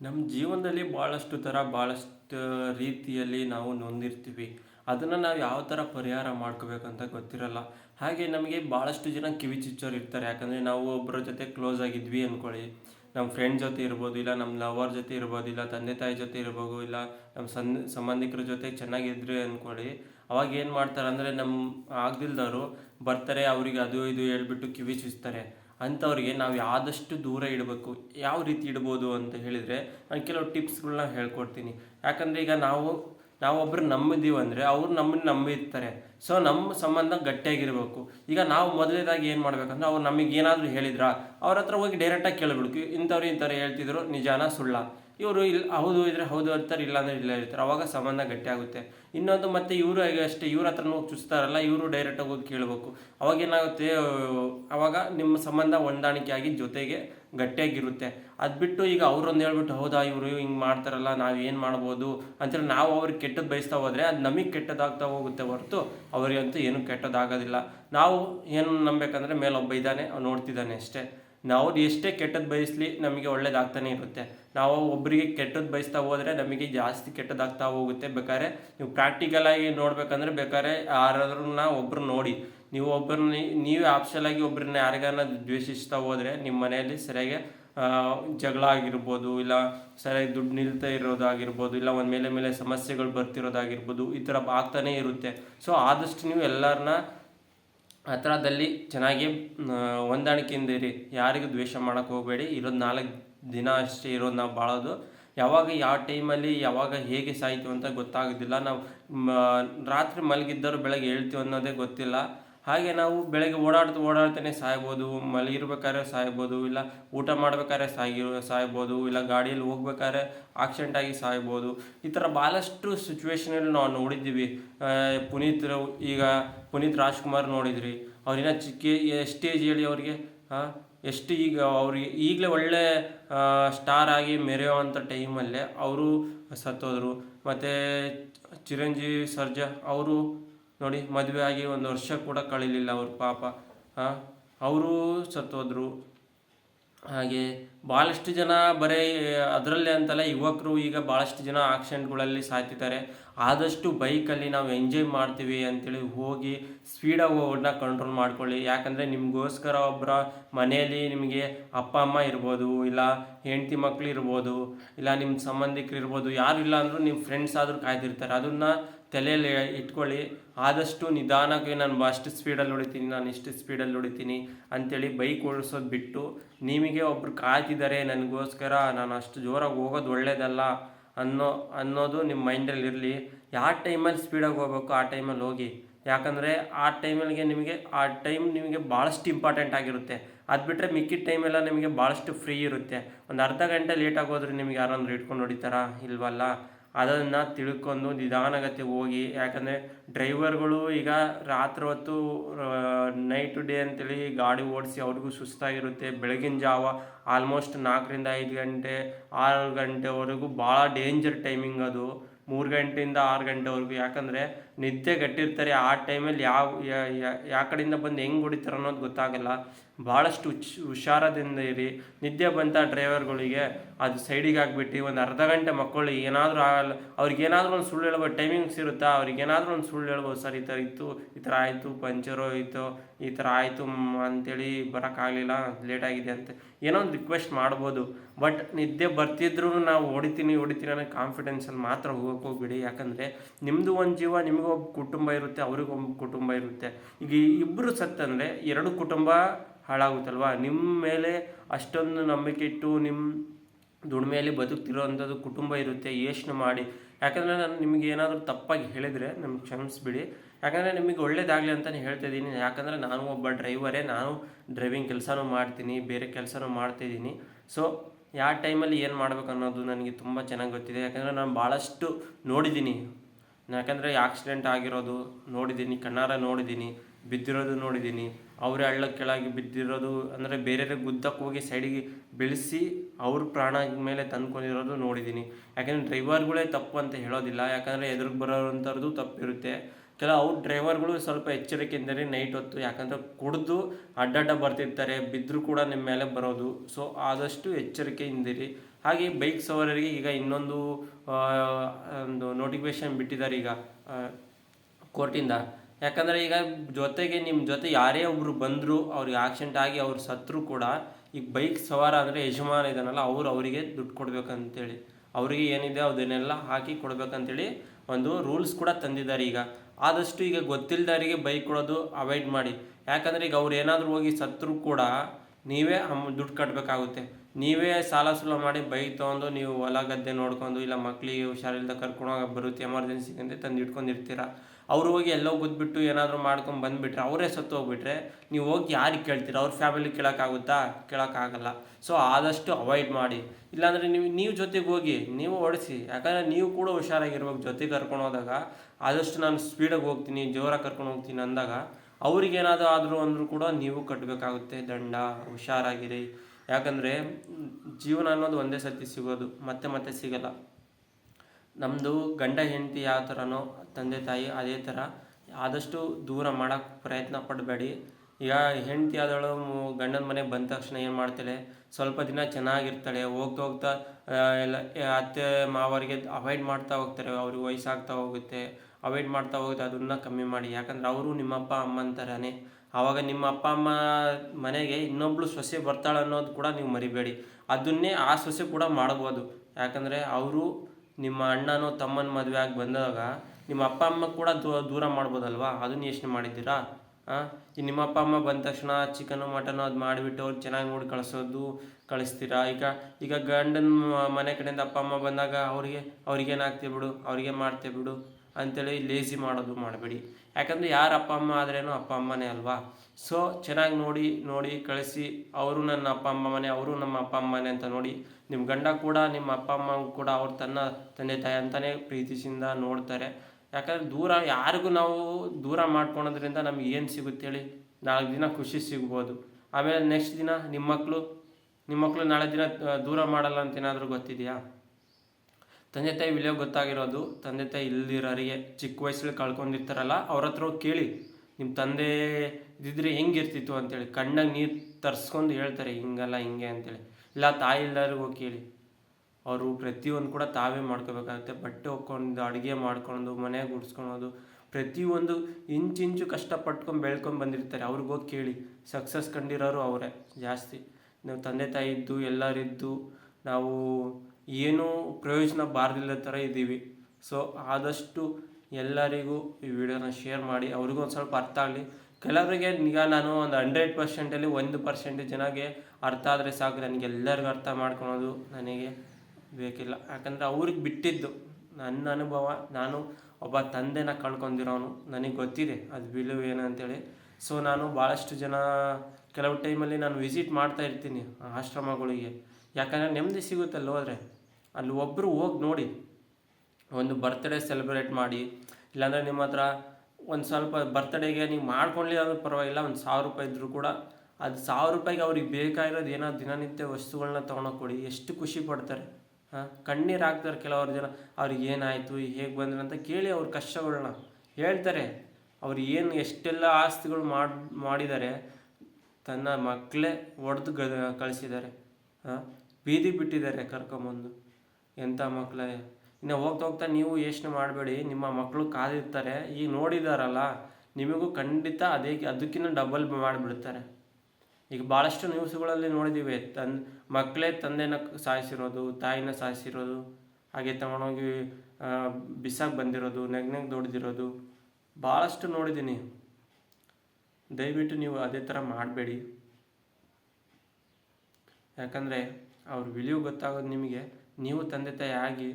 ನಮ್ಮ ಜೀವನದಲ್ಲಿ ಭಾಳಷ್ಟು ಥರ ಭಾಳಷ್ಟು ರೀತಿಯಲ್ಲಿ ನಾವು ನೊಂದಿರ್ತೀವಿ. ಅದನ್ನು ನಾವು ಯಾವ ಥರ ಪರಿಹಾರ ಮಾಡ್ಕೋಬೇಕಂತ ಗೊತ್ತಿರಲ್ಲ. ಹಾಗೆ ನಮಗೆ ಭಾಳಷ್ಟು ಜನ ಕಿವಿ ಚುಚ್ಚೋರು ಇರ್ತಾರೆ. ಯಾಕಂದರೆ ನಾವು ಒಬ್ಬರ ಜೊತೆ ಕ್ಲೋಸ್ ಆಗಿದ್ವಿ ಅಂದ್ಕೊಳ್ಳಿ ನಮ್ಮ ಫ್ರೆಂಡ್ ಜೊತೆ ಇರ್ಬೋದು, ಇಲ್ಲ ನಮ್ಮ ಲವರ್ ಜೊತೆ ಇರ್ಬೋದು, ಇಲ್ಲ ತಂದೆ ತಾಯಿ ಜೊತೆ ಇರ್ಬೋದು, ಇಲ್ಲ ನಮ್ಮ ಸನ್, ಸಂಬಂಧಿಕರ ಜೊತೆ ಚೆನ್ನಾಗಿದ್ರೆ ಅಂದ್ಕೊಳ್ಳಿ ಅವಾಗ ಏನು ಮಾಡ್ತಾರೆ ಅಂದರೆ ನಮ್ಮ ಆಗ್ದಿಲ್ದವರು ಬರ್ತಾರೆ, ಅವರಿಗೆ ಅದು ಇದು ಹೇಳ್ಬಿಟ್ಟು ಕಿವಿ ಚುಚ್ತಾರೆ. ಅಂಥವ್ರಿಗೆ ನಾವು ಆದಷ್ಟು ದೂರ ಇಡಬೇಕು, ಯಾವ ರೀತಿ ಇಡ್ಬೋದು ಅಂತ ಹೇಳಿದರೆ ನಾನು ಕೆಲವು ಟಿಪ್ಸ್ಗಳನ್ನ ಹೇಳ್ಕೊಡ್ತೀನಿ. ಯಾಕಂದರೆ ಈಗ ನಾವು ನಾವೊಬ್ಬರು ನಂಬಿದ್ದೀವಿ ಅಂದರೆ ಅವರು ನಮ್ಮನ್ನು ನಂಬಿರ್ತಾರೆ. ಸೊ ನಮ್ಮ ಸಂಬಂಧ ಗಟ್ಟಿಯಾಗಿರಬೇಕು. ಈಗ ನಾವು ಮೊದಲೇದಾಗಿ ಏನು ಮಾಡಬೇಕಂದ್ರೆ ಅವ್ರು ನಮಗೆ ಏನಾದರೂ ಹೇಳಿದ್ರಾ, ಅವ್ರ ಹತ್ರ ಹೋಗಿ ಡೈರೆಕ್ಟಾಗಿ ಕೇಳಬೇಕು ಇಂಥವ್ರು ಇಂಥವ್ರು ಹೇಳ್ತಿದ್ರು, ನಿಜಾನ ಸುಳ್ಳ. ಇವರು ಇಲ್ಲಿ ಹೌದು ಇದ್ರೆ ಹೌದು ಇರ್ತಾರೆ ಇಲ್ಲ ಅಂದ್ರೆ ಇಲ್ಲ ಇರ್ತಾರೆ ಅವಾಗ ಸಂಬಂಧ ಗಟ್ಟಿಯಾಗುತ್ತೆ ಇನ್ನೊಂದು ಮತ್ತೆ ಇವರು ಅಷ್ಟೇ, ಇವ್ರ ಹತ್ರ ಹೋಗಿ ಚುಚ್ತಾರಲ್ಲ, ಇವರು ಡೈರೆಕ್ಟಾಗಿ ಹೋಗಿ ಕೇಳಬೇಕು. ಅವಾಗ ಏನಾಗುತ್ತೆ ಅವಾಗ ನಿಮ್ಮ ಸಂಬಂಧ ಹೊಂದಾಣಿಕೆ ಆಗಿ ಜೊತೆಗೆ ಗಟ್ಟಿಯಾಗಿರುತ್ತೆ. ಅದು ಬಿಟ್ಟು ಈಗ ಅವ್ರೊಂದು ಹೇಳ್ಬಿಟ್ಟು, ಹೌದಾ, ಇವರು ಹಿಂಗೆ ಮಾಡ್ತಾರಲ್ಲ, ನಾವು ಏನು ಮಾಡ್ಬೋದು ಅಂತೇಳಿ ನಾವು ಅವ್ರಿಗೆ ಕೆಟ್ಟದ್ದು ಬಯಸ್ತಾ ಹೋದರೆ ಅದು ನಮಗೆ ಕೆಟ್ಟದಾಗ್ತಾ ಹೋಗುತ್ತೆ ಹೊರತು ಅವರಿಗಂತೂ ಏನೂ ಕೆಟ್ಟದಾಗೋದಿಲ್ಲ. ನಾವು ಏನು ನಂಬೇಕಂದ್ರೆ ಮೇಲೊಬ್ಬ ಇದ್ದಾನೆ, ಅವ್ನು ನೋಡ್ತಿದ್ದಾನೆ ಅಷ್ಟೇ. ನಾವು ಎಷ್ಟೇ ಕೆಟ್ಟದ್ದು ಬಯಸಲಿ ನಮಗೆ ಒಳ್ಳೇದಾಗ್ತಾನೆ ಇರುತ್ತೆ. ನಾವು ಒಬ್ಬರಿಗೆ ಕೆಟ್ಟದ್ದು ಬಯಸ್ತಾ ಹೋದರೆ ನಮಗೆ ಜಾಸ್ತಿ ಕೆಟ್ಟದಾಗ್ತಾ ಹೋಗುತ್ತೆ. ಬೇಕಾದ್ರೆ ನೀವು ಪ್ರಾಕ್ಟಿಕಲಾಗಿ ನೋಡ್ಬೇಕಂದ್ರೆ ಬೇಕಾದ್ರೆ ಯಾರಾದ್ರನ್ನ ಒಬ್ಬರು ನೋಡಿ. ನೀವು ಒಬ್ಬರನ್ನ ನೀವೇ ಆಪ್ಷಲಾಗಿ ಒಬ್ಬರನ್ನ ಯಾರಿಗಾನ ದ್ವೇಷಿಸ್ತಾ ಹೋದರೆ ನಿಮ್ಮ ಮನೆಯಲ್ಲಿ ಸರಿಯಾಗಿ ಜಗಳ ಆಗಿರ್ಬೋದು, ಇಲ್ಲ ಸರಿಯಾಗಿ ದುಡ್ಡು ನಿಲ್ತಾ ಇರೋದಾಗಿರ್ಬೋದು, ಇಲ್ಲ ಒಂದು ಮೇಲೆ ಮೇಲೆ ಸಮಸ್ಯೆಗಳು ಬರ್ತಿರೋದಾಗಿರ್ಬೋದು, ಈ ಥರ ಆಗ್ತಾನೇ ಇರುತ್ತೆ. ಸೊ ಆದಷ್ಟು ನೀವು ಎಲ್ಲರನ್ನ ಹತ್ರದಲ್ಲಿ ಚೆನ್ನಾಗಿ ಹೊಂದಾಣಿಕೆಯಿಂದ ಇರಿ. ಯಾರಿಗೂ ದ್ವೇಷ ಮಾಡೋಕ್ಕೆ ಹೋಗಬೇಡಿ. ಇರೋದು ನಾಲ್ಕು ದಿನ ಅಷ್ಟೇ ಇರೋದು ನಾವು ಬಾಳೋದು. ಯಾವಾಗ ಯಾವ ಟೈಮಲ್ಲಿ ಯಾವಾಗ ಹೇಗೆ ಸಾಯ್ತೀವಿ ಅಂತ ಗೊತ್ತಾಗೋದಿಲ್ಲ. ನಾವು ರಾತ್ರಿ ಮಲಗಿದ್ದರೂ ಬೆಳಗ್ಗೆ ಹೇಳ್ತೀವಿ ಅನ್ನೋದೇ ಗೊತ್ತಿಲ್ಲ. ಹಾಗೆ ನಾವು ಬೆಳಗ್ಗೆ ಓಡಾಡ್ತಾ ಓಡಾಡ್ತಾನೆ ಸಾಯ್ಬೋದು, ಮಲಗಿರ್ಬೇಕಾದ್ರೆ ಸಾಯ್ಬೋದು, ಇಲ್ಲ ಊಟ ಮಾಡ್ಬೇಕಾದ್ರೆ ಸಾಗಿ, ಸಾಯ್ಬೋದು, ಇಲ್ಲ ಗಾಡಿಯಲ್ಲಿ ಹೋಗ್ಬೇಕಾದ್ರೆ ಆಕ್ಸಿಡೆಂಟ್ ಆಗಿ ಸಾಯ್ಬೋದು. ಈ ಥರ ಭಾಳಷ್ಟು ಸಿಚುವೇಶನಲ್ಲಿ ನಾವು ನೋಡಿದ್ದೀವಿ. ಪುನೀತ್ ಈಗ ಪುನೀತ್ ರಾಜ್ಕುಮಾರ್ ನೋಡಿದ್ರಿ. ಅವ್ರಿನ ಚಿಕ್ಕ, ಎಷ್ಟು ಏಜ್ ಹೇಳಿ ಅವ್ರಿಗೆ? ಎಷ್ಟು ಈಗ ಅವ್ರಿಗೆ, ಈಗಲೇ ಒಳ್ಳೆ ಸ್ಟಾರ್ ಆಗಿ ಮೆರೆಯುವಂಥ ಟೈಮಲ್ಲೇ ಅವರು ಸತ್ತೋದ್ರು. ಮತ್ತು ಚಿರಂಜೀವಿ ಸರ್ಜಾ, ಅವರು ನೋಡಿ, ಮದುವೆ ಆಗಿ ಒಂದು ವರ್ಷ ಕೂಡ ಕಳೀಲಿಲ್ಲ ಅವ್ರ ಪಾಪ. ಅವರು ಸತ್ತೋದ್ರು. ಹಾಗೆ ಭಾಳಷ್ಟು ಜನ ಬರೀ ಅದರಲ್ಲೇ ಅಂತಲ್ಲ ಯುವಕರು ಈಗ ಭಾಳಷ್ಟು ಜನ ಆಕ್ಸಿಡೆಂಟ್ಗಳಲ್ಲಿ ಸಾಯ್ತಿದ್ದಾರೆ. ಆದಷ್ಟು ಬೈಕಲ್ಲಿ ನಾವು ಎಂಜಾಯ್ ಮಾಡ್ತೀವಿ ಅಂತೇಳಿ ಹೋಗಿ ಸ್ಪೀಡಾಗಿ ಹೋಗೋದನ್ನ ಕಂಟ್ರೋಲ್ ಮಾಡ್ಕೊಳ್ಳಿ. ಯಾಕಂದರೆ ನಿಮಗೋಸ್ಕರ ಒಬ್ಬರ ಮನೆಯಲ್ಲಿ ನಿಮಗೆ ಅಪ್ಪ, ಅಮ್ಮ ಇರ್ಬೋದು, ಇಲ್ಲ ಹೆಂಡತಿ ಮಕ್ಕಳು ಇರ್ಬೋದು, ಇಲ್ಲ ನಿಮ್ಮ ಸಂಬಂಧಿಕರು ಇರ್ಬೋದು, ಯಾರು ಇಲ್ಲ ಅಂದರೂ ನಿಮ್ಮ ಫ್ರೆಂಡ್ಸ್ ಆದರೂ ಕಾಯ್ದಿರ್ತಾರೆ. ಅದನ್ನು ತಲೆಯಲ್ಲಿ ಇಟ್ಕೊಳ್ಳಿ. ಆದಷ್ಟು ನಿಧಾನಕ್ಕೆ ನಾನು ಅಷ್ಟು ಸ್ಪೀಡಲ್ಲಿ ಹೊಡಿತೀನಿ, ನಾನು ಇಷ್ಟು ಸ್ಪೀಡಲ್ಲಿ ಹೊಡಿತೀನಿ ಅಂಥೇಳಿ ಬೈಕ್ ಓಡಿಸೋದು ಬಿಟ್ಟು ನಿಮಗೆ ಒಬ್ರು ಕಾಯ್ತಿದ್ದಾರೆ ನನಗೋಸ್ಕರ ನಾನು ಅಷ್ಟು ಜೋರಾಗಿ ಹೋಗೋದು ಒಳ್ಳೇದಲ್ಲ ಅನ್ನೋ, ಅನ್ನೋದು ನಿಮ್ಮ ಮೈಂಡಲ್ಲಿ ಇರಲಿ. ಯಾವ ಟೈಮಲ್ಲಿ ಸ್ಪೀಡಾಗಿ ಹೋಗ್ಬೇಕು, ಆ ಟೈಮಲ್ಲಿ ಹೋಗಿ. ಯಾಕಂದರೆ ಆ ಟೈಮಲ್ಲಿಗೆ ನಿಮಗೆ, ಆ ಟೈಮ್ ನಿಮಗೆ ಭಾಳಷ್ಟು ಇಂಪಾರ್ಟೆಂಟ್ ಆಗಿರುತ್ತೆ. ಅದು ಬಿಟ್ಟರೆ ಮಿಕ್ಕಿದ ಟೈಮೆಲ್ಲ ನಿಮಗೆ ಭಾಳಷ್ಟು ಫ್ರೀ ಇರುತ್ತೆ. ಒಂದು ಅರ್ಧ ಗಂಟೆ ಲೇಟಾಗಿ ಹೋದ್ರೆ ನಿಮಗೆ ಯಾರಾದ್ರೂ ಇಟ್ಕೊಂಡು ಹೊಡಿತಾರಾ, ಇಲ್ವಲ್ಲ? ಅದನ್ನು ತಿಳ್ಕೊಂಡು ನಿಧಾನಗತಿ ಹೋಗಿ, ಯಾಕಂದರೆ ಡ್ರೈವರ್ಗಳು ಈಗ ರಾತ್ರಿ ಹೊತ್ತು ನೈಟ್ ಡೇ ಅಂತೇಳಿ ಗಾಡಿ ಓಡಿಸಿ ಅವ್ರಿಗೂ ಸುಸ್ತಾಗಿರುತ್ತೆ. ಬೆಳಗಿನ ಜಾವ ಆಲ್ಮೋಸ್ಟ್ ನಾಲ್ಕರಿಂದ ಐದು ಗಂಟೆ, ಆರು ಗಂಟೆವರೆಗೂ ಭಾಳ ಡೇಂಜರ್ ಟೈಮಿಂಗ್ ಅದು. ಮೂರು ಗಂಟೆಯಿಂದ ಆರು ಗಂಟೆವರೆಗೂ. ಯಾಕಂದರೆ ನಿದ್ದೆ ಗಟ್ಟಿರ್ತಾರೆ. ಆ ಟೈಮಲ್ಲಿ ಯಾವ ಯಾವ ಕಡೆಯಿಂದ ಬಂದು ಹೆಂಗೆ ಹೊಡಿತಾರೆ ಅನ್ನೋದು ಗೊತ್ತಾಗಲ್ಲ. ಭಾಳಷ್ಟು ಹುಷ್ ಹುಷಾರದಿಂದ ಇರಿ. ನಿದ್ದೆ ಬಂತ ಡ್ರೈವರ್ಗಳಿಗೆ, ಅದು ಸೈಡಿಗೆ ಹಾಕ್ಬಿಟ್ಟು ಒಂದು ಅರ್ಧ ಗಂಟೆ ಮಕ್ಕಳು ಏನಾದರೂ ಆಗಲ್ಲ, ಅವ್ರಿಗೇನಾದರೂ ಒಂದು ಸುಳ್ಳು ಹೇಳ್ಬೋದು ಟೈಮಿಂಗ್ಸ್ ಇರುತ್ತಾ? ಅವ್ರಿಗೇನಾದರೂ ಒಂದು ಸುಳ್ಳು ಹೇಳ್ಬೋದು ಸರ್, ಈ ಥರ ಇತ್ತು, ಈ ಥರ ಆಯಿತು, ಪಂಚರ್ ಹೋಯ್ತು, ಈ ಥರ ಆಯಿತು ಅಂತೇಳಿ ಬರೋಕ್ಕಾಗಲಿಲ್ಲ ಲೇಟ್ ಆಗಿದೆ ಅಂತ ಏನೋ ಒಂದು ರಿಕ್ವೆಸ್ಟ್ ಮಾಡ್ಬೋದು. ಬಟ್ ನಿದ್ದೆ ಬರ್ತಿದ್ರು ನಾವು ಹೊಡಿತೀನಿ ಹೊಡಿತೀನಿ ಅನ್ನೋ ಕಾನ್ಫಿಡೆನ್ಸಲ್ಲಿ ಮಾತ್ರ ಹೋಗೋಕೆ ಹೋಗ್ಬಿಡಿ. ಯಾಕಂದರೆ ನಿಮ್ಮದು ಒಂದು ಜೀವ ನಿಮಗೊಬ್ಬ ಕುಟುಂಬ ಇರುತ್ತೆ ಅವ್ರಿಗೊಬ್ಬ ಕುಟುಂಬ ಇರುತ್ತೆ. ಈಗ ಇಬ್ಬರು ಸತ್ತಂದರೆ ಎರಡು ಕುಟುಂಬ ಹಾಳಾಗುತ್ತಲ್ವಾ? ನಿಮ್ಮ ಮೇಲೆ ಅಷ್ಟೊಂದು ನಂಬಿಕೆ ಇಟ್ಟು ನಿಮ್ಮ ದುಡಿಮೆಯಲ್ಲಿ ಬದುಕ್ತಿರೋವಂಥದ್ದು ಕುಟುಂಬ ಇರುತ್ತೆ, ಯೋಚನೆ ಮಾಡಿ. ಯಾಕಂದರೆ ನಾನು ನಿಮಗೆ ಏನಾದರೂ ತಪ್ಪಾಗಿ ಹೇಳಿದರೆ ನಮ್ಗೆ ಕ್ಷಮಿಸ್ಬಿಡಿ. ಯಾಕಂದರೆ ನಿಮಗೆ ಒಳ್ಳೇದಾಗಲಿ ಅಂತಲೇ ಹೇಳ್ತಾ ಇದ್ದೀನಿ. ಯಾಕಂದರೆ ನಾನು ಒಬ್ಬ ಡ್ರೈವರೇ, ನಾನು ಡ್ರೈವಿಂಗ್ ಕೆಲಸನೂ ಮಾಡ್ತೀನಿ, ಬೇರೆ ಕೆಲಸನೂ ಮಾಡ್ತಿದ್ದೀನಿ ಸೊ, ಯಾವ ಟೈಮಲ್ಲಿ ಏನು ಮಾಡ್ಬೇಕು ಅನ್ನೋದು ನನಗೆ ತುಂಬ ಚೆನ್ನಾಗಿ ಗೊತ್ತಿದೆ. ಯಾಕಂದರೆ ನಾನು ಭಾಳಷ್ಟು ನೋಡಿದ್ದೀನಿ. ಯಾಕಂದರೆ ಆಕ್ಸಿಡೆಂಟ್ ಆಗಿರೋದು ನೋಡಿದ್ದೀನಿ, ಕಣ್ಣಾರ ನೋಡಿದ್ದೀನಿ, ಬಿದ್ದಿರೋದು ನೋಡಿದ್ದೀನಿ. ಅವರೇ ಹಳ್ಳ ಕೆಳಗೆ ಬಿದ್ದಿರೋದು, ಅಂದರೆ ಬೇರೆಯವ್ರಿಗೆ ಗುದ್ದಕ್ಕೆ ಹೋಗಿ ಸೈಡಿಗೆ ಬೆಳೆಸಿ ಅವ್ರ ಪ್ರಾಣ ಮೇಲೆ ತಂದ್ಕೊಂಡಿರೋದು ನೋಡಿದ್ದೀನಿ. ಯಾಕಂದರೆ ಡ್ರೈವರ್ಗಳೇ ತಪ್ಪು ಅಂತ ಹೇಳೋದಿಲ್ಲ. ಯಾಕಂದರೆ ಎದುರಿಗೆ ಬರೋರಂಥದ್ದು ತಪ್ಪಿರುತ್ತೆ. ಕೆಲವು ಅವ್ರ ಡ್ರೈವರ್ಗಳು ಸ್ವಲ್ಪ ಎಚ್ಚರಿಕೆಯಿಂದಲೇ ನೈಟ್ ಹೊತ್ತು ಯಾಕಂದರೆ ಕುಡಿದು ಅಡ್ಡಡ್ಡ ಬರ್ತಿರ್ತಾರೆ ಬಿದ್ದರೂ ಕೂಡ ನಿಮ್ಮ ಮೇಲೆ ಬರೋದು. ಸೊ ಆದಷ್ಟು ಎಚ್ಚರಿಕೆಯಿಂದಿರಿ. ಹಾಗೆ ಬೈಕ್ ಸವಾರರಿಗೆ ಈಗ ಇನ್ನೊಂದು ಒಂದು ನೋಟಿಫಿಕೇಶನ್ ಬಿಟ್ಟಿದ್ದಾರೆ ಈಗ ಕೋರ್ಟಿಂದ ಯಾಕಂದರೆ ಈಗ ಜೊತೆಗೆ ನಿಮ್ಮ ಜೊತೆ ಯಾರೇ ಒಬ್ಬರು ಬಂದರೂ, ಅವ್ರಿಗೆ ಆಕ್ಸಿಡೆಂಟ್ ಆಗಿ ಅವ್ರು ಸತ್ತರೂ ಕೂಡ, ಈಗ ಬೈಕ್ ಸವಾರ ಅಂದರೆ ಯಜಮಾನ ಇದನ್ನಲ್ಲ ಅವರು ಅವರಿಗೆ ದುಡ್ಡು ಕೊಡಬೇಕಂತೇಳಿ. ಅವರಿಗೆ ಏನಿದೆ ಅದನ್ನೆಲ್ಲ ಹಾಕಿ ಕೊಡ್ಬೇಕಂತೇಳಿ ಒಂದು ರೂಲ್ಸ್ ಕೂಡ ತಂದಿದ್ದಾರೆ ಈಗ. ಆದಷ್ಟು ಈಗ ಗೊತ್ತಿಲ್ಲದವರಿಗೆ ಬೈಕ್ ಕೊಡೋದು ಅವಾಯ್ಡ್ ಮಾಡಿ. ಯಾಕಂದರೆ ಈಗ ಅವ್ರು ಏನಾದರೂ ಹೋಗಿ ಸತ್ತರೂ ಕೂಡ ನೀವೇ ದುಡ್ಡು ಕಟ್ಟಬೇಕಾಗುತ್ತೆ ನೀವೇ ಸಾಲ ಸುಲ ಮಾಡಿ ಬೈಕ್ ತೊಗೊಂಡು ನೀವು ಹೊಲ ಗದ್ದೆ ನೋಡ್ಕೊಂಡು, ಇಲ್ಲ ಮಕ್ಕಳಿಗೆ ಹುಷಾರಿಲ್ಲದ ಕರ್ಕೊಂಡು ಬರುತ್ತೆ ಎಮರ್ಜೆನ್ಸಿಗೆ ಅಂತ ತಂದು ಇಟ್ಕೊಂಡಿರ್ತೀರ ಅವ್ರು ಹೋಗಿ ಎಲ್ಲೋ ಗುದ್ಬಿಟ್ಟು ಏನಾದರೂ ಮಾಡ್ಕೊಂಡು ಬಂದುಬಿಟ್ರೆ ಅವರೇ ಸತ್ತು ಹೋಗ್ಬಿಟ್ರೆ ನೀವು ಹೋಗಿ ಯಾರಿಗೆ ಕೇಳ್ತೀರ? ಅವ್ರ ಫ್ಯಾಮಿಲಿ ಕೇಳೋಕ್ಕಾಗುತ್ತಾ? ಕೇಳೋಕ್ಕಾಗಲ್ಲ. ಸೊ ಆದಷ್ಟು ಅವಾಯ್ಡ್ ಮಾಡಿ. ಇಲ್ಲಾಂದರೆ ನೀವು ನೀವು ಜೊತೆಗೆ ಹೋಗಿ, ನೀವು ಓಡಿಸಿ. ಯಾಕಂದರೆ ನೀವು ಕೂಡ ಹುಷಾರಾಗಿರ್ಬೇಕು ಜೊತೆಗೆ ಕರ್ಕೊಂಡು ಹೋದಾಗ. ಆದಷ್ಟು ನಾನು ಸ್ಪೀಡಾಗಿ ಹೋಗ್ತೀನಿ, ಜೋರಾಗಿ ಕರ್ಕೊಂಡು ಹೋಗ್ತೀನಿ ಅಂದಾಗ ಅವ್ರಿಗೇನಾದರೂ ಆದರೂ ಅಂದರೂ ಕೂಡ ನೀವು ಕಟ್ಟಬೇಕಾಗುತ್ತೆ ದಂಡ, ಹುಷಾರಾಗಿರಿ. ಯಾಕಂದರೆ ಜೀವನ ಅನ್ನೋದು ಒಂದೇ ಸತಿ ಸಿಗೋದು. ಮತ್ತೆ ಮತ್ತೆ ಸಿಗಲ್ಲ. ನಮ್ಮದು ಗಂಡ ಹೆಂಡತಿ ಯಾವ ಥರನೋ ತಂದೆ ತಾಯಿ ಅದೇ ಥರ ಆದಷ್ಟು ದೂರ ಮಾಡೋಕ್ಕೆ ಪ್ರಯತ್ನ ಪಡಬೇಡಿ. ಈಗ ಹೆಂಡತಿ ಆದಳು ಗಂಡನ ಮನೆಗೆ ಬಂದ ತಕ್ಷಣ ಏನು ಮಾಡ್ತಾಳೆ? ಸ್ವಲ್ಪ ದಿನ ಚೆನ್ನಾಗಿರ್ತಾಳೆ, ಹೋಗ್ತಾ ಹೋಗ್ತಾ ಎಲ್ಲ ಅತ್ತೆ ಮಾವರಿಗೆ ಅವಾಯ್ಡ್ ಮಾಡ್ತಾ ಹೋಗ್ತಾರೆ, ಅವ್ರಿಗೆ ವಯಸ್ಸಾಗ್ತಾ ಹೋಗುತ್ತೆ. ಅವಾಯ್ಡ್ ಮಾಡ್ತಾ ಹೋಗುತ್ತೆ, ಅದನ್ನ ಕಮ್ಮಿ ಮಾಡಿ. ಯಾಕಂದ್ರೆ ಅವರು ನಿಮ್ಮ ಅಪ್ಪ ಅಮ್ಮನ ಥರನೇ ಆವಾಗ ನಿಮ್ಮ ಅಪ್ಪ ಅಮ್ಮ ಮನೆಗೆ ಇನ್ನೊಬ್ಳು ಸೊಸೆ ಬರ್ತಾಳೆ ಅನ್ನೋದು ಕೂಡ ನೀವು ಮರಿಬೇಡಿ. ಅದನ್ನೇ ಆ ಸೊಸೆ ಕೂಡ ಮಾಡ್ಬೋದು. ಯಾಕಂದರೆ ಅವರು ನಿಮ್ಮ ಅಣ್ಣನೋ ತಮ್ಮನ ಮದುವೆ ಆಗಿ ಬಂದಾಗ ನಿಮ್ಮ ಅಪ್ಪ ಅಮ್ಮ ಕೂಡ ದೂರ ಮಾಡ್ಬೋದಲ್ವಾ? ಅದನ್ನ ಯೋಚನೆ ಮಾಡಿದ್ದೀರಾ? ಹಾಂ ನಿಮ್ಮ ಅಪ್ಪ ಅಮ್ಮ ಬಂದ ತಕ್ಷಣ ಚಿಕನು, ಮಟನು ಅದು ಮಾಡಿಬಿಟ್ಟು ಅವ್ರು ಚೆನ್ನಾಗಿ ನೋಡಿ ಕಳಿಸೋದು, ಕಳಿಸ್ತೀರಾ? ಈಗ ಈಗ ಗಂಡನ ಮನೆ ಕಡೆಯಿಂದ ಅಪ್ಪ ಅಮ್ಮ ಬಂದಾಗ ಅವ್ರಿಗೆ ಅವ್ರಿಗೇನಾಗ್ತೀವಿ ಬಿಡು, ಅವ್ರಿಗೆ ಮಾಡ್ತೇವೆ ಬಿಡು ಅಂತೇಳಿ ಲೇಸಿ ಮಾಡೋದು ಮಾಡಬೇಡಿ. ಯಾಕಂದರೆ ಯಾರು ಅಪ್ಪ ಅಮ್ಮ ಆದ್ರೇನು ಅಪ್ಪ ಅಮ್ಮನೇ ಅಲ್ವಾ? ಸೊ ಚೆನ್ನಾಗಿ ನೋಡಿ ನೋಡಿ ಕಳಿಸಿ. ಅವರು ನನ್ನ ಅಪ್ಪ, ಅಮ್ಮ ಮನೆ, ಅವರು ನಮ್ಮ ಅಪ್ಪ ಅಮ್ಮನೇ ಅಂತ ನೋಡಿ. ನಿಮ್ಮ ಗಂಡ ಕೂಡ, ನಿಮ್ಮ ಅಪ್ಪ, ಅಮ್ಮ ಕೂಡ ಅವ್ರು ತನ್ನ ತಂದೆ, ತಾಯಿ ಅಂತಲೇ ಪ್ರೀತಿಸಿಂದ ನೋಡ್ತಾರೆ. ಯಾಕಂದ್ರೆ ದೂರ, ಯಾರಿಗೂ ನಾವು ದೂರ ಮಾಡ್ಕೊಳೋದ್ರಿಂದ ನಮ್ಗೆ ಏನು ಸಿಗುತ್ತೆ ಹೇಳಿ? ನಾಲ್ಕು ದಿನ ಖುಷಿ ಸಿಗ್ಬೋದು. ಆಮೇಲೆ ನೆಕ್ಸ್ಟ್ ದಿನ ನಿಮ್ಮ ಮಕ್ಕಳು ನಿಮ್ಮ ಮಕ್ಕಳು ನಾಳೆ ದಿನ ದೂರ ಮಾಡಲ್ಲ ಅಂತ ಏನಾದರೂ ಗೊತ್ತಿದೆಯಾ? ತಂದೆ, ತಾಯಿ ವಿಲೇ ಗೊತ್ತಾಗಿರೋದು, ತಂದೆ, ತಾಯಿ ಇಲ್ದಿರೋರಿಗೆ ಚಿಕ್ಕ ವಯಸ್ಸಲ್ಲಿ ಕಳ್ಕೊಂಡಿರ್ತಾರಲ್ಲ, ಅವ್ರ ಹತ್ರ ಕೇಳಿ. ನಿಮ್ಮ ತಂದೆ ಇದ್ದಿದ್ರೆ ಹೆಂಗಿರ್ತಿತ್ತು ಅಂತೇಳಿ. ಕಣ್ಣಾಗ ನೀರು ತರ್ಸ್ಕೊಂಡು ಹೇಳ್ತಾರೆ, ಹಿಂಗಲ್ಲ, ಹಿಂಗೆ ಅಂತೇಳಿ. ಇಲ್ಲ, ತಾಯಿ ಎಲ್ಲರಿಗೂ ಕೇಳಿ. ಅವರು ಪ್ರತಿಯೊಂದು ಕೂಡ ತಾವೇ ಮಾಡ್ಕೋಬೇಕಾಗುತ್ತೆ. ಬಟ್ಟೆ ಹೊಕ್ಕೊಂಡು ಅಡುಗೆ ಮಾಡ್ಕೊಂಡು, ಮನೆಗೆ ಗುಡಿಸ್ಕೊಳೋದು ಪ್ರತಿಯೊಂದು ಇಂಚಿಂಚು ಕಷ್ಟಪಟ್ಕೊಂಡು ಬೆಳ್ಕೊಂಡು ಬಂದಿರ್ತಾರೆ. ಅವ್ರಿಗೆ ಹೋಗಿ ಕೇಳಿ. ಸಕ್ಸಸ್ ಕಂಡಿರೋರು ಅವರೇ, ಜಾಸ್ತಿ. ನಾವು ತಂದೆ ತಾಯಿ ಇದ್ದು ಎಲ್ಲರಿದ್ದು ನಾವು ಏನೂ ಪ್ರಯೋಜನ ಬಾರದಿಲ್ಲ ಥರ ಇದ್ದೀವಿ. ಸೊ, ಆದಷ್ಟು ಎಲ್ಲರಿಗೂ ಈ ವಿಡಿಯೋನ ಶೇರ್ ಮಾಡಿ. ಅವ್ರಿಗೂ ಒಂದು ಸ್ವಲ್ಪ ಅರ್ಥ ಆಗಲಿ. ಕೆಲವರಿಗೆ ಈಗ ನಾನು ಒಂದು ಹಂಡ್ರೆಡ್ ಪರ್ಸೆಂಟಲ್ಲಿ ಒಂದು ಪರ್ಸೆಂಟ್ ಜನಗೆ ಅರ್ಥ ಆದರೆ ಸಾಕು, ನನಗೆ ಎಲ್ಲರಿಗೂ ಅರ್ಥ ಮಾಡ್ಕೊಳೋದು ನನಗೆ ಬೇಕಿಲ್ಲ. ಯಾಕಂದರೆ ಅವ್ರಿಗೆ ಬಿಟ್ಟಿದ್ದು ನನ್ನ ಅನುಭವ, ನಾನು ಒಬ್ಬ ತಂದೆನ ಕಳ್ಕೊಂಡಿರೋನು, ನನಗೆ ಗೊತ್ತಿದೆ ಅದು ಬಿಲು ಏನು ಅಂತೇಳಿ. ಸೊ ನಾನು ಭಾಳಷ್ಟು ಜನ, ಕೆಲವು ಟೈಮಲ್ಲಿ ನಾನು ವಿಸಿಟ್ ಮಾಡ್ತಾ ಇರ್ತೀನಿ ಆಶ್ರಮಗಳಿಗೆ. ಯಾಕಂದರೆ ನೆಮ್ಮದಿ ಸಿಗುತ್ತಲ್ಲ ಹೋದರೆ. ಅಲ್ಲಿ ಒಬ್ಬರು ಹೋಗಿ ನೋಡಿ, ಒಂದು ಬರ್ತ್ಡೇ ಸೆಲೆಬ್ರೇಟ್ ಮಾಡಿ, ಇಲ್ಲಾಂದರೆ ನಿಮ್ಮ ಹತ್ರ ಒಂದು ಸ್ವಲ್ಪ ಬರ್ತ್ಡೇಗೆ ನೀವು ಮಾಡ್ಕೊಳ್ಳಿ ಅದು ಪರವಾಗಿಲ್ಲ, ಒಂದು ಸಾವಿರ ರೂಪಾಯಿ ಇದ್ದರೂ ಕೂಡ. ಅದು ಸಾವಿರ ರೂಪಾಯಿಗೆ ಅವ್ರಿಗೆ ಬೇಕಾಗಿರೋದು ಏನೋ ದಿನನಿತ್ಯ ವಸ್ತುಗಳನ್ನ ತೊಗೊಂಡೋಗಿ ಕೊಡಿ, ಎಷ್ಟು ಖುಷಿ ಪಡ್ತಾರೆ. ಹಾಂ, ಕಣ್ಣೀರು ಹಾಕ್ತಾರೆ ಕೆಲವರು ಜನ, ಅವ್ರಿಗೆ ಏನಾಯಿತು ಹೇಗೆ ಬಂದ್ರು ಅಂತ ಕೇಳಿ ಅವ್ರ ಕಷ್ಟಗಳನ್ನ ಹೇಳ್ತಾರೆ. ಅವ್ರು ಏನು ಎಷ್ಟೆಲ್ಲ ಆಸ್ತಿಗಳು ಮಾಡಿ ಮಾಡಿದ್ದಾರೆ ತನ್ನ ಮಕ್ಕಳೇ ಒಡೆದು ಗ ಕಳಿಸಿದ್ದಾರೆ ಹಾಂ, ಬೀದಿ ಬಿಟ್ಟಿದ್ದಾರೆ ಕರ್ಕೊಂಬಂದು. ಎಂಥ ಮಕ್ಕಳೇ ಇನ್ನು ಹೋಗ್ತಾ ಹೋಗ್ತಾ ನೀವು ಯೋಚನೆ ಮಾಡಬೇಡಿ, ನಿಮ್ಮ ಮಕ್ಕಳು ಕಾದಿರ್ತಾರೆ, ಈಗ ನೋಡಿದಾರಲ್ಲ, ನಿಮಗೂ ಖಂಡಿತ ಅದೇ ಅದಕ್ಕಿಂತ ಡಬಲ್ ಮಾಡಿಬಿಡ್ತಾರೆ. ಈಗ ಭಾಳಷ್ಟು ನ್ಯೂಸ್ಗಳಲ್ಲಿ ನೋಡಿದ್ದೀವಿ ತನ್, ಮಕ್ಕಳೇ ತಂದೆನ ಸಾಯಿಸಿರೋದು, ತಾಯಿನ ಸಾಯಿಸಿರೋದು, ಹಾಗೆ ತಗೊಂಡೋಗಿ ಬಿಸಾಗಿ ಬಂದಿರೋದು ನೆಗ್ ನೆಗ್ ದೊಡ್ದಿರೋದು ಭಾಳಷ್ಟು ನೋಡಿದ್ದೀನಿ ದಯವಿಟ್ಟು ನೀವು ಅದೇ ಥರ ಮಾಡಬೇಡಿ. ಯಾಕಂದರೆ ಅವ್ರ ವಿಲಿಯು ಗೊತ್ತಾಗೋದು ನಿಮಗೆ, ನೀವು ತಂದೆ ತಾಯಿ ಆಗಿ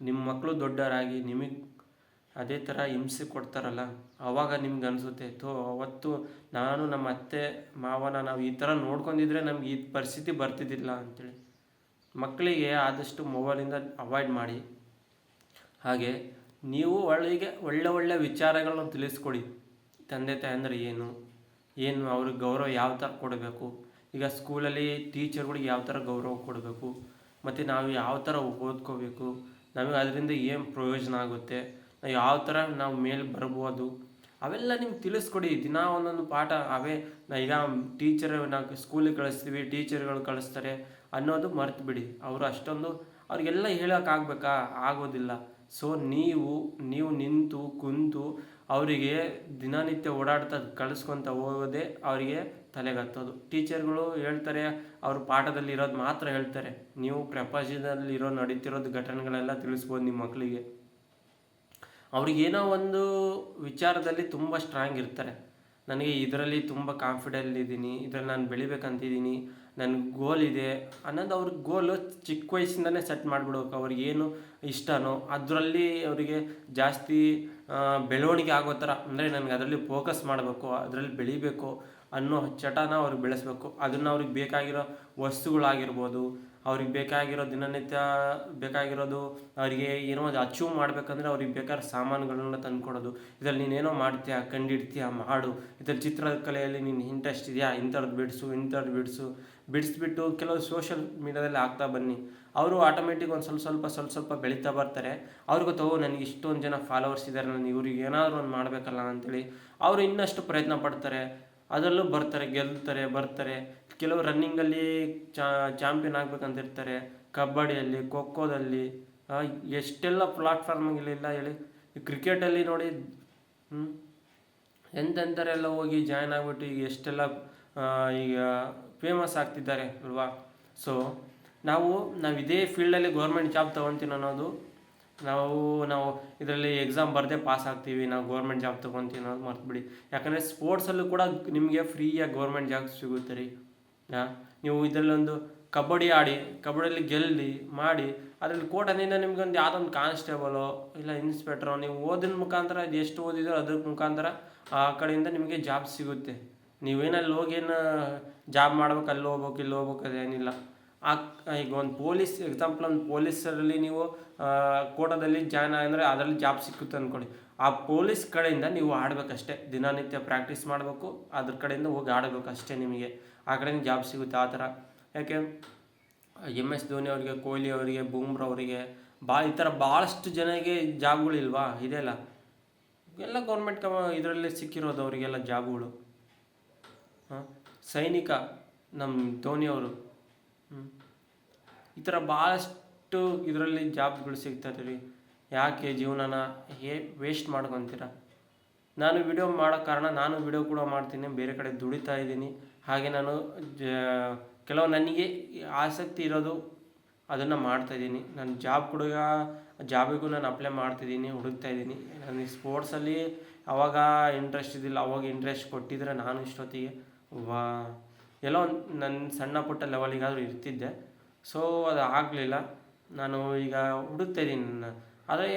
ನಿಮ್ಮ ಮಕ್ಕಳು ದೊಡ್ಡರಾಗಿ ನಿಮಗೆ ಅದೇ ಥರ ಹಿಂಸೆ ಕೊಡ್ತಾರಲ್ಲ ಆವಾಗ ನಿಮ್ಗೆ ಅನಿಸುತ್ತೆ, ಥೋ, ಅವತ್ತು ನಾನು ನಮ್ಮ ಅತ್ತೆ, ಮಾವನ ನಾವು ಈ ಥರ ನೋಡ್ಕೊಂಡಿದ್ರೆ ನಮ್ಗೆ ಈ ಪರಿಸ್ಥಿತಿ ಬರ್ತಿದ್ದಿಲ್ಲ ಅಂತೇಳಿ. ಮಕ್ಕಳಿಗೆ ಆದಷ್ಟು ಮೊಬೈಲಿಂದ ಅವಾಯ್ಡ್ ಮಾಡಿ. ಹಾಗೆ ನೀವು ಒಳ್ಳೆಗೆ, ಒಳ್ಳೆ ಒಳ್ಳೆ ವಿಚಾರಗಳನ್ನು ತಿಳಿಸ್ಕೊಡಿ. ತಂದೆ ತಾಯಿ ಏನು? ಏನು ಅವ್ರಿಗೆ ಗೌರವ ಯಾವ ಥರ ಕೊಡಬೇಕು? ಈಗ ಸ್ಕೂಲಲ್ಲಿ ಟೀಚರ್ಗಳಿಗೆ ಯಾವ ಥರ ಗೌರವ ಕೊಡಬೇಕು? ಮತ್ತು ನಾವು ಯಾವ ಥರ ಓದ್ಕೋಬೇಕು? ನಮಗೆ ಅದರಿಂದ ಏನು ಪ್ರಯೋಜನ ಆಗುತ್ತೆ? ಯಾವ ಥರ ನಾವು ಮೇಲೆ ಬರ್ಬೋದು? ಅವೆಲ್ಲ ನಿಮ್ಗೆ ತಿಳಿಸ್ಕೊಡಿ. ದಿನ ಒಂದೊಂದು ಪಾಠ ಅವೇ, ನಾ ಈಗ ಟೀಚರ್ ನಾವು ಸ್ಕೂಲಿಗೆ ಕಳಿಸ್ತೀವಿ ಟೀಚರ್ಗಳು ಕಳಿಸ್ತಾರೆ ಅನ್ನೋದು ಮರ್ತು ಬಿಡಿ. ಅವರು ಅಷ್ಟೊಂದು, ಅವ್ರಿಗೆಲ್ಲ ಹೇಳೋಕ್ಕಾಗಬೇಕಾ ಆಗೋದಿಲ್ಲ. ಸೊ ನೀವು ನೀವು ನಿಂತು, ಕುಂತು ಅವರಿಗೆ ದಿನನಿತ್ಯ ಓಡಾಡ್ತಾ, ಕಳಿಸ್ಕೊತ ಹೋಗೋದೇ ಅವರಿಗೆ ತಲೆಗತ್ತೋದು. ಟೀಚರ್ಗಳು ಹೇಳ್ತಾರೆ, ಅವರು ಪಾಠದಲ್ಲಿ ಇರೋದು ಮಾತ್ರ ಹೇಳ್ತಾರೆ. ನೀವು ಪ್ರಪಂಚದಲ್ಲಿರೋ ನಡೀತಿರೋದು ಘಟನೆಗಳೆಲ್ಲ ತಿಳಿಸ್ಬೋದು ನಿಮ್ಮ ಮಕ್ಕಳಿಗೆ ಅವ್ರಿಗೇನೋ ಒಂದು ವಿಚಾರದಲ್ಲಿ ತುಂಬ ಸ್ಟ್ರಾಂಗ್ ಇರ್ತಾರೆ. ನನಗೆ ಇದರಲ್ಲಿ ತುಂಬ ಕಾನ್ಫಿಡೆಂಟ್ ಇದ್ದೀನಿ, ಇದರಲ್ಲಿ ನಾನು ಬೆಳಿಬೇಕಂತಿದ್ದೀನಿ ನನ್ನ ಗೋಲ್ ಇದೆ ಅನ್ನೋದು ಅವ್ರ ಗೋಲು ಚಿಕ್ಕ ವಯಸ್ಸಿಂದನೇ ಸೆಟ್ ಮಾಡಿಬಿಡ್ಬೇಕು ಅವ್ರಿಗೇನು ಇಷ್ಟನೋ ಅದರಲ್ಲಿ ಅವರಿಗೆ ಜಾಸ್ತಿ ಬೆಳವಣಿಗೆ ಆಗೋ ಥರ, ಅಂದರೆ ನನಗೆ ಅದರಲ್ಲಿ ಫೋಕಸ್ ಮಾಡಬೇಕು, ಅದರಲ್ಲಿ ಬೆಳಿಬೇಕು ಅನ್ನೋ ಚಟನ ಅವ್ರಿಗೆ ಬೆಳೆಸಬೇಕು. ಅದನ್ನು ಅವ್ರಿಗೆ ಬೇಕಾಗಿರೋ ವಸ್ತುಗಳಾಗಿರ್ಬೋದು, ಅವ್ರಿಗೆ ಬೇಕಾಗಿರೋ ದಿನನಿತ್ಯ ಬೇಕಾಗಿರೋದು ಅವರಿಗೆ ಏನೋ ಒಂದು ಅಚೀವ್ ಮಾಡಬೇಕಂದ್ರೆ ಅವ್ರಿಗೆ ಬೇಕಾದ ಸಾಮಾನುಗಳನ್ನ ತಂದುಕೊಡೋದು. ಇದರಲ್ಲಿ ನೀನೇನೋ ಮಾಡ್ತೀಯಾ, ಕಂಡಿಡ್ತೀಯಾ, ಮಾಡು. ಇದ್ರಲ್ಲಿ ಚಿತ್ರಕಲೆಯಲ್ಲಿ ನೀನು ಇಂಟ್ರೆಸ್ಟ್ ಇದೆಯಾ ಇಂಥದ್ದು ಬಿಡಿಸು ಇಂಥದ್ದು ಬಿಡಿಸು. ಬಿಡಿಸ್ಬಿಟ್ಟು ಕೆಲವು ಸೋಷಿಯಲ್ ಮೀಡಿಯಾದಲ್ಲಿ ಆಗ್ತಾ ಬನ್ನಿ. ಅವರು ಆಟೋಮೆಟಿಕ್ ಒಂದು ಸ್ವಲ್ಪ ಸ್ವಲ್ಪ ಸ್ವಲ್ಪ ಸ್ವಲ್ಪ ಬೆಳೀತಾ ಬರ್ತಾರೆ. ಅವ್ರಿಗೆ ತಗೋ, ನನಗೆ ಇಷ್ಟೊಂದು ಜನ ಫಾಲೋವರ್ಸ್ ಇದ್ದಾರೆ ನಾನು ಇವ್ರಿಗೆ ಏನಾದರೂ ಒಂದು ಮಾಡಬೇಕಲ್ಲ ಅಂತೇಳಿ. ಅವರು ಇನ್ನಷ್ಟು ಪ್ರಯತ್ನ ಪಡ್ತಾರೆ. ಅದರಲ್ಲೂ ಬರ್ತಾರೆ, ಗೆಲ್ತಾರೆ, ಬರ್ತಾರೆ. ಕೆಲವು ರನ್ನಿಂಗಲ್ಲಿ ಚಾಂಪಿಯನ್ ಆಗ್ಬೇಕಂತ ಇರ್ತಾರೆ ಕಬಡ್ಡಿಯಲ್ಲಿ ಖೋ ಖೋದಲ್ಲಿ ಎಷ್ಟೆಲ್ಲ ಪ್ಲಾಟ್ಫಾರ್ಮ್ಗಳಿಲ್ಲ ಹೇಳಿ. ಕ್ರಿಕೆಟಲ್ಲಿ ನೋಡಿ ಎಂತೆಂಥರೆಲ್ಲ ಹೋಗಿ ಜಾಯ್ನ್ ಆಗಿಬಿಟ್ಟು ಈಗ ಎಷ್ಟೆಲ್ಲ ಈಗ ಫೇಮಸ್ ಆಗ್ತಿದ್ದಾರೆ ಅಲ್ವಾ? ಸೊ ನಾವು ನಾವು ಇದೇ ಫೀಲ್ಡಲ್ಲಿ ಗೌರ್ಮೆಂಟ್ ಜಾಬ್ ತೊಗೊತೀನಿ ಅನ್ನೋದು ನಾವು ನಾವು ಇದರಲ್ಲಿ ಎಕ್ಸಾಮ್ ಬರದೆ ಪಾಸ್ ಆಗ್ತೀವಿ, ನಾವು ಗೌರ್ಮೆಂಟ್ ಜಾಬ್ ತೊಗೊತೀವಿ ಅನ್ನೋದು ಮರ್ತುಬಿಡಿ ಯಾಕಂದರೆ ಸ್ಪೋರ್ಟ್ಸಲ್ಲೂ ಕೂಡ ನಿಮಗೆ ಫ್ರೀಯಾಗಿ ಗೌರ್ಮೆಂಟ್ ಜಾಬ್ ಸಿಗುತ್ತೆ ರೀ. ಹಾಂ ನೀವು ಇದರಲ್ಲೊಂದು ಕಬಡ್ಡಿ ಆಡಿ, ಕಬಡ್ಡಿಯಲ್ಲಿ ಗೆಲ್ಲಿ, ಮಾಡಿ, ಅದರಲ್ಲಿ ಕೋಟನಿಂದ ನಿಮ್ಗೊಂದು ಯಾವುದೊಂದು ಕಾನ್ಸ್ಟೇಬಲೋ ಇಲ್ಲ ಇನ್ಸ್ಪೆಕ್ಟ್ರೋ ನೀವು ಓದಿನ ಮುಖಾಂತರ ಎಷ್ಟು ಓದಿದ್ರು ಅದ್ರ ಮುಖಾಂತರ ಆ ಕಡೆಯಿಂದ ನಿಮಗೆ ಜಾಬ್ ಸಿಗುತ್ತೆ. ನೀವೇನಲ್ಲಿ ಏನು ಜಾಬ್ ಮಾಡ್ಬೇಕು ಅಲ್ಲಿ ಹೋಗ್ಬೇಕು ಇಲ್ಲಿ ಹೋಗ್ಬೇಕು ಅದೇನಿಲ್ಲ. ಆ, ಈಗ ಒಂದು ಪೊಲೀಸ್ ಎಕ್ಸಾಂಪಲ್ ಒಂದು ಪೊಲೀಸರಲ್ಲಿ ನೀವು ಕೋಟದಲ್ಲಿ ಜಾಯ್ನ್ ಅಂದರೆ ಅದರಲ್ಲಿ ಜಾಬ್ ಸಿಕ್ಕುತ್ತೆ ಅಂದ್ಕೊಳ್ಳಿ ಆ ಪೊಲೀಸ್ ಕಡೆಯಿಂದ ನೀವು ಆಡಬೇಕಷ್ಟೇ. ದಿನನಿತ್ಯ ಪ್ರಾಕ್ಟೀಸ್ ಮಾಡಬೇಕು, ಅದ್ರ ಕಡೆಯಿಂದ ಹೋಗಿ ಆಡಬೇಕು ಅಷ್ಟೇ ನಿಮಗೆ. ಆ ಕಡೆಯಿಂದ ಜಾಬ್ ಸಿಗುತ್ತೆ ಆ ಥರ. ಯಾಕೆ? ಎಂ ಎಸ್ ಧೋನಿ ಅವರಿಗೆ ಕೊಹ್ಲಿ ಅವರಿಗೆ ಬೂಮ್ರಾ ಅವರಿಗೆ ಭಾಳ ಈ ಥರ ಭಾಳಷ್ಟು ಜನಕ್ಕೆ ಜಾಬ್ಗಳಿಲ್ವಾ? ಇದೆಲ್ಲ ಎಲ್ಲ ಗೌರ್ಮೆಂಟ್ ಕಮ ಇದರಲ್ಲಿ ಸಿಕ್ಕಿರೋದು ಅವರಿಗೆಲ್ಲ ಜಾಬ್ಗಳು. ಹಾಂ? ಸೈನಿಕ, ನಮ್ಮ ಧೋನಿ ಅವರು. ಹ್ಮ್. ಈ ಥರ ಭಾಳಷ್ಟು ಇದರಲ್ಲಿ ಜಾಬ್ಗಳು ಸಿಗ್ತದೆ ರೀ ಯಾಕೆ ಜೀವನನ ಹೇ ವೇಸ್ಟ್ ಮಾಡ್ಕೊತೀರ? ನಾನು ವಿಡಿಯೋ ಮಾಡೋ ಕಾರಣ ನಾನು ವಿಡಿಯೋ ಕೂಡ ಮಾಡ್ತೀನಿ, ಬೇರೆ ಕಡೆ ದುಡಿತಾ ಇದ್ದೀನಿ. ಹಾಗೆ ನಾನು ಕೆಲವು ನನಗೆ ಆಸಕ್ತಿ ಇರೋದು ಅದನ್ನು ಮಾಡ್ತಾಯಿದ್ದೀನಿ ನಾನು ಜಾಬ್ ಕೂಡ ಜಾಬಿಗೂ ನಾನು ಅಪ್ಲೈ ಮಾಡ್ತಿದ್ದೀನಿ ಹುಡುಕ್ತಾ ಇದ್ದೀನಿ. ನನಗೆ ಸ್ಪೋರ್ಟ್ಸಲ್ಲಿ ಅವಾಗ ಇಂಟ್ರೆಸ್ಟ್ ಇದ್ದಿಲ್ಲ, ಅವಾಗ ಇಂಟ್ರೆಸ್ಟ್ ಕೊಟ್ಟಿದ್ರೆ ನಾನು ಇಷ್ಟೊತ್ತಿಗೆ, ವಾ. ಎಲ್ಲೋ ನನ್ನ ಸಣ್ಣ ಪುಟ್ಟ ಲೆವೆಲಿಗಾದರೂ ಇರ್ತಿದ್ದೆ. ಸೊ ಅದು ಆಗಲಿಲ್ಲ. ನಾನು ಈಗ ಹುಡುಕ್ತಾ ನನ್ನ. ಆದರೆ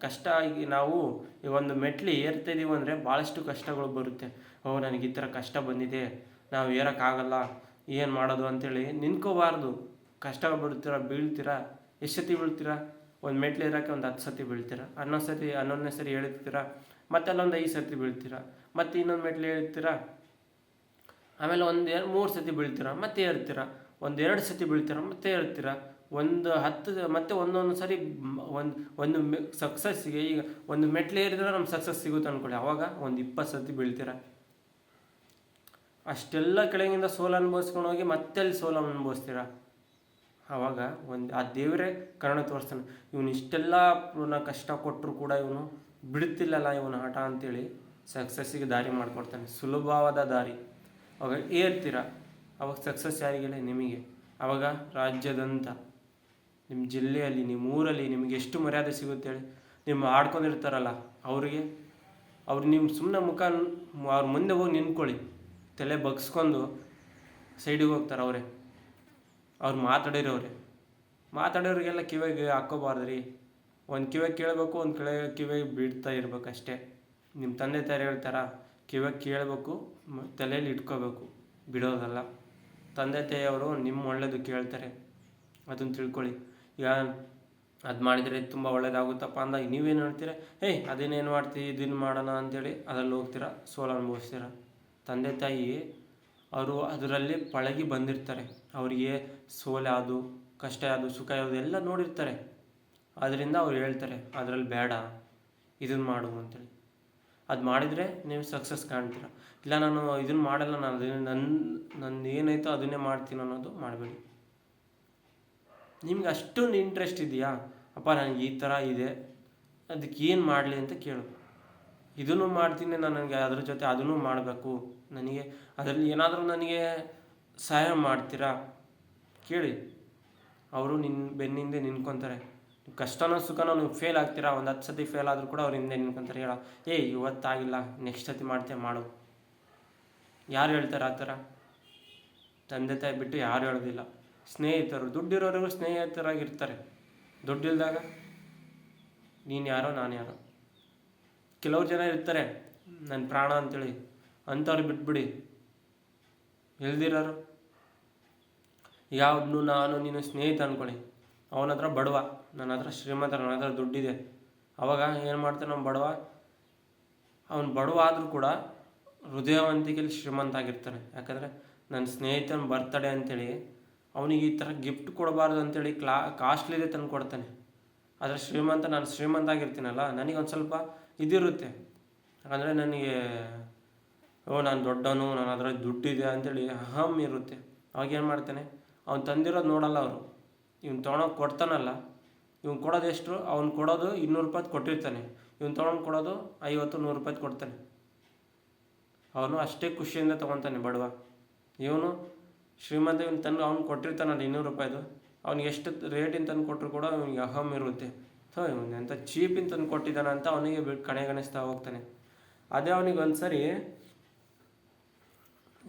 ಕಷ್ಟ ಆಗಿ ನಾವು ಈ ಒಂದು ಮೆಟ್ಲಿ ಏರ್ತಾ ಇದೀವಿ ಅಂದರೆ ಭಾಳಷ್ಟು ಕಷ್ಟಗಳು ಬರುತ್ತೆ. ಓ, ನನಗೆ ಈ ಥರ ಕಷ್ಟ ಬಂದಿದೆ. ನಾವು ಏರೋಕ್ಕಾಗಲ್ಲ. ಏನು ಮಾಡೋದು ಅಂತೇಳಿ ನಿಂತ್ಕೋಬಾರ್ದು. ಕಷ್ಟ ಬಿಡ್ತೀರ ಬೀಳ್ತೀರಾ? ಎಷ್ಟು ಸತಿ ಬೀಳ್ತೀರಾ? ಒಂದು ಮೆಟ್ಲು ಇರೋಕ್ಕೆ ಒಂದು ಹತ್ತು ಸತಿ ಬೀಳ್ತೀರ? ಹನ್ನೊಂದು ಸತಿ, ಹನ್ನೊಂದನೇ ಸರಿ ಹೇಳ್ತೀರಾ ಮತ್ತೆ ಅಲ್ಲೊಂದು ಐದು ಸತಿ ಬೀಳ್ತೀರಾ? ಮತ್ತೆ ಇನ್ನೊಂದು ಮೆಟ್ಲು ಹೇಳ್ತೀರಾ ಆಮೇಲೆ ಒಂದು ಎರಡು ಮೂರು ಸತಿ ಬೀಳ್ತೀರ, ಮತ್ತೆ ಏರ್ತೀರ, ಒಂದು ಎರಡು ಸತಿ ಬೀಳ್ತೀರ, ಮತ್ತೆ ಏರ್ತೀರ, ಒಂದು ಹತ್ತು ಮತ್ತೆ ಒಂದೊಂದು ಸರಿ ಒಂದು ಒಂದು ಸಕ್ಸಸ್ಸಿಗೆ ಈಗ ಒಂದು ಮೆಟ್ಲು ಏರಿದ್ರೆ ನಮ್ಗೆ ಸಕ್ಸಸ್ ಸಿಗುತ್ತೆ ಅಂದ್ಕೊಳ್ಳಿ ಅವಾಗ ಒಂದು ಇಪ್ಪತ್ತು ಸತಿ ಬೀಳ್ತೀರ. ಅಷ್ಟೆಲ್ಲ ಕೆಳಗಿಂದ ಸೋಲು ಅನುಭವಿಸ್ಕೊಂಡು ಹೋಗಿ ಮತ್ತೆ ಅಲ್ಲಿ ಸೋಲು ಅನುಭವಿಸ್ತೀರ. ಆವಾಗ ಒಂದು ಆ ದೇವರೇ ಕರುಣೆ ತೋರಿಸ್ತಾನೆ. ಇವನು ಇಷ್ಟೆಲ್ಲ ಇವನ ಕಷ್ಟ ಕೊಟ್ಟರು ಕೂಡ ಇವನು ಬಿಡ್ತಿಲ್ಲಲ್ಲ ಇವನು ಹಠ ಅಂತೇಳಿ ಸಕ್ಸಸ್ಸಿಗೆ ದಾರಿ ಮಾಡಿಕೊಡ್ತಾನೆ. ಸುಲಭವಾದ ದಾರಿ. ಅವಾಗ ಏರ್ತೀರ ಅವಾಗ ಸಕ್ಸಸ್ ಯಾರಿಗೆಲ್ಲ? ನಿಮಗೆ. ಅವಾಗ ರಾಜ್ಯದಂತ ನಿಮ್ಮ ಜಿಲ್ಲೆಯಲ್ಲಿ ನಿಮ್ಮ ಊರಲ್ಲಿ ನಿಮಗೆ ಎಷ್ಟು ಮರ್ಯಾದೆ ಸಿಗುತ್ತೆ ಹೇಳಿ. ನಿಮ್ಮ ಆಡ್ಕೊಂಡಿರ್ತಾರಲ್ಲ, ಅವರಿಗೆ, ಅವ್ರು ನಿಮ್ಮ ಸುಮ್ಮನೆ ಮುಖ ಅವ್ರ ಮುಂದೆ ಹೋಗಿ ನಿಂತ್ಕೊಳ್ಳಿ. ತಲೆ ಬಗ್ಸ್ಕೊಂಡು ಸೈಡಿಗೆ ಹೋಗ್ತಾರೆ ಅವರೇ. ಅವ್ರು ಮಾತಾಡಿರೋರೆ. ಮಾತಾಡೋರಿಗೆಲ್ಲ ಕಿವಿಗೆ ಹಾಕೋಬಾರ್ದು ರೀ ಒಂದು ಕಿವಿಗೆ ಕೇಳಬೇಕು, ಒಂದು ಕಡೆ ಕಿವಿಗೆ ಬಿಡ್ತಾ ಇರ್ಬೇಕು ಅಷ್ಟೇ ನಿಮ್ಮ ತಂದೆ ತಾಯಿ ಹೇಳ್ತಾರ? ಕಿವಿಗೆ ಕೇಳಬೇಕು ತಲೆಯಲ್ಲಿ ಇಟ್ಕೋಬೇಕು, ಬಿಡೋದಲ್ಲ. ತಂದೆ ತಾಯಿಯವರು ನಿಮ್ಮ ಒಳ್ಳೇದು ಕೇಳ್ತಾರೆ ಅದನ್ನು ತಿಳ್ಕೊಳ್ಳಿ. ಈಗ ಅದು ಮಾಡಿದರೆ ತುಂಬ ಒಳ್ಳೇದಾಗುತ್ತಪ್ಪ ಅಂದಾಗ ನೀವೇನು ಹೇಳ್ತೀರ? ಏಯ್, ಅದೇನೇನು ಮಾಡ್ತೀವಿ ಇದನ್ನು ಮಾಡೋಣ ಅಂತೇಳಿ ಅದರಲ್ಲಿ ಹೋಗ್ತೀರಾ, ಸೋಲು ಅನುಭವಿಸ್ತೀರ. ತಂದೆ ತಾಯಿ ಅವರು ಅದರಲ್ಲಿ ಪಳಗಿ ಬಂದಿರ್ತಾರೆ. ಅವರಿಗೆ ಸೋಲೆ ಅದು ಕಷ್ಟ ಯಾವುದು, ಸುಖ ಯಾವುದು ಎಲ್ಲ ನೋಡಿರ್ತಾರೆ. ಅದರಿಂದ ಅವ್ರು ಹೇಳ್ತಾರೆ, ಅದರಲ್ಲಿ ಬೇಡ ಇದನ್ನು ಮಾಡು ಅಂತೇಳಿ. ಅದು ಮಾಡಿದರೆ ನೀವು ಸಕ್ಸಸ್ ಕಾಣ್ತೀರ. ಇಲ್ಲ, ನಾನು ಇದನ್ನು ಮಾಡಲ್ಲ, ನಾನು ಅದನ್ನು ನನ್ನ ನನ್ನ ಏನಾಯ್ತೋ ಅದನ್ನೇ ಮಾಡ್ತೀನಿ ಅನ್ನೋದು ಮಾಡಬೇಡಿ. ನಿಮ್ಗೆ ಅಷ್ಟೊಂದು ಇಂಟ್ರೆಸ್ಟ್ ಇದೆಯಾ? ಅಪ್ಪ, ನನಗೆ ಈ ಥರ ಇದೆ. ಅದಕ್ಕೆ ಏನು ಮಾಡಲಿ ಅಂತ ಕೇಳು. ಇದನ್ನು ಮಾಡ್ತೀನಿ ನನಗೆ ಅದ್ರ ಜೊತೆ ಅದನ್ನು ಮಾಡಬೇಕು. ನನಗೆ ಅದರಲ್ಲಿ ಏನಾದರೂ ನನಗೆ ಸಹಾಯ ಮಾಡ್ತೀರಾ? ಕೇಳಿ. ಅವರು ನಿನ್ನ ಬೆನ್ನಿಂದೆ ನಿಂತ್ಕೊತಾರೆ. ಕಷ್ಟನೋ ಸುಖನೋ ನೀವು ಫೇಲ್ ಆಗ್ತೀರಾ? ಒಂದು ಹತ್ತು ಸತಿ ಫೇಲ್ ಆದರೂ ಕೂಡ ಅವ್ರ ಹಿಂದೆ ನಿಂತ್ಕೊಂತಾರೆ. ಹೇಳೋ, ಏಯ್, ಇವತ್ತಾಗಿಲ್ಲ. ನೆಕ್ಸ್ಟ್ ಸತಿ ಮಾಡ್ತೀಯ ಮಾಡು. ಯಾರು ಹೇಳ್ತಾರೆ ಆ ಥರ? ತಂದೆ ತಾಯಿ ಬಿಟ್ಟು ಯಾರು ಹೇಳೋದಿಲ್ಲ. ಸ್ನೇಹಿತರು, ದುಡ್ಡಿರೋರಿಗೂ ಸ್ನೇಹಿತರಾಗಿರ್ತಾರೆ. ದುಡ್ಡಿಲ್ದಾಗ ನೀನು ಯಾರೋ, ನಾನು ಯಾರೋ. ಕೆಲವ್ರು ಜನ ಇರ್ತಾರೆ ನನ್ನ ಪ್ರಾಣ ಅಂತೇಳಿ. ಅಂಥವ್ರು ಬಿಟ್ಬಿಡಿ. ಎಲ್ದಿರೋರು? ಯಾವ್ದು ನಾನು, ನೀನು ಸ್ನೇಹಿತ ಅಂದ್ಕೊಳ್ಳಿ ಅವನ ಹತ್ರ ಬಡವ. ನನ್ನ ಹತ್ರ ಶ್ರೀಮಂತ, ನನ್ನ ಹತ್ರ ದುಡ್ಡಿದೆ. ಅವಾಗ ಏನು ಮಾಡ್ತಾನೆ ನಮ್ಮ ಬಡವ? ಅವನು ಬಡವ ಆದರೂ ಕೂಡ ಹೃದಯವಂತಿಕೆಯಲ್ಲಿ ಶ್ರೀಮಂತ ಆಗಿರ್ತಾನೆ. ಯಾಕಂದರೆ ನನ್ನ ಸ್ನೇಹಿತನ ಬರ್ತಡೇ ಅಂತೇಳಿ ಅವನಿಗೆ ಈ ಥರ ಗಿಫ್ಟ್ ಕೊಡಬಾರ್ದು ಅಂತೇಳಿ ಕ್ಲಾ, ಕಾಸ್ಟ್ಲಿದೆ ತಂದು ಕೊಡ್ತಾನೆ. ಆದರೆ ಶ್ರೀಮಂತ, ನಾನು ಶ್ರೀಮಂತ ಆಗಿರ್ತೀನಲ್ಲ, ನನಗೆ ಒಂದು ಸ್ವಲ್ಪ ಇದಿರುತ್ತೆ. ಯಾಕಂದರೆ ನನಗೆ, ಓ, ನಾನು ದೊಡ್ಡವನು ನಾನು ಅದರ ದುಡ್ಡಿದೆ ಅಂತೇಳಿ ಅಹಂ ಇರುತ್ತೆ. ಅವಾಗೇನು ಮಾಡ್ತಾನೆ? ಅವ್ನು ತಂದಿರೋದು ನೋಡಲ್ಲ ಅವರು. ಇವ್ನು ತೊಗೊಳೋಕೆ ಕೊಡ್ತಾನಲ್ಲ. ಇವ್ನು ಕೊಡೋದು ಎಷ್ಟು? ಅವ್ನು ಕೊಡೋದು ಇನ್ನೂರು ರೂಪಾಯಿ ಕೊಟ್ಟಿರ್ತಾನೆ. ಇವ್ನು ತೊಗೊಂಡು ಕೊಡೋದು ಐವತ್ತು, ನೂರು ರೂಪಾಯಿ ಕೊಡ್ತಾನೆ. ಅವನು ಅಷ್ಟೇ ಖುಷಿಯಿಂದ ತೊಗೊತಾನೆ ಬಡವ. ಇವನು ಶ್ರೀಮಂತ, ಇವನು ತಂದು ಅವ್ನು ಕೊಟ್ಟಿರ್ತಾನಲ್ಲ ಇನ್ನೂರು ರೂಪಾಯಿದು. ಅವ್ನಿಗೆ ಎಷ್ಟು ರೇಟಿಂದ ತಂದು ಕೊಟ್ಟರು ಕೂಡ ಅವನಿಗೆ ಅಹಂ ಇರುತ್ತೆ. ಸೊ ಇವನು ಎಂಥ ಚೀಪಿನ ತಂದು ಕೊಟ್ಟಿದ್ದಾನೆ ಅಂತ ಅವನಿಗೆ ಕಣೆಗಣಿಸ್ತಾ ಹೋಗ್ತಾನೆ. ಅದೇ ಅವನಿಗೆ ಒಂದ್ಸರಿ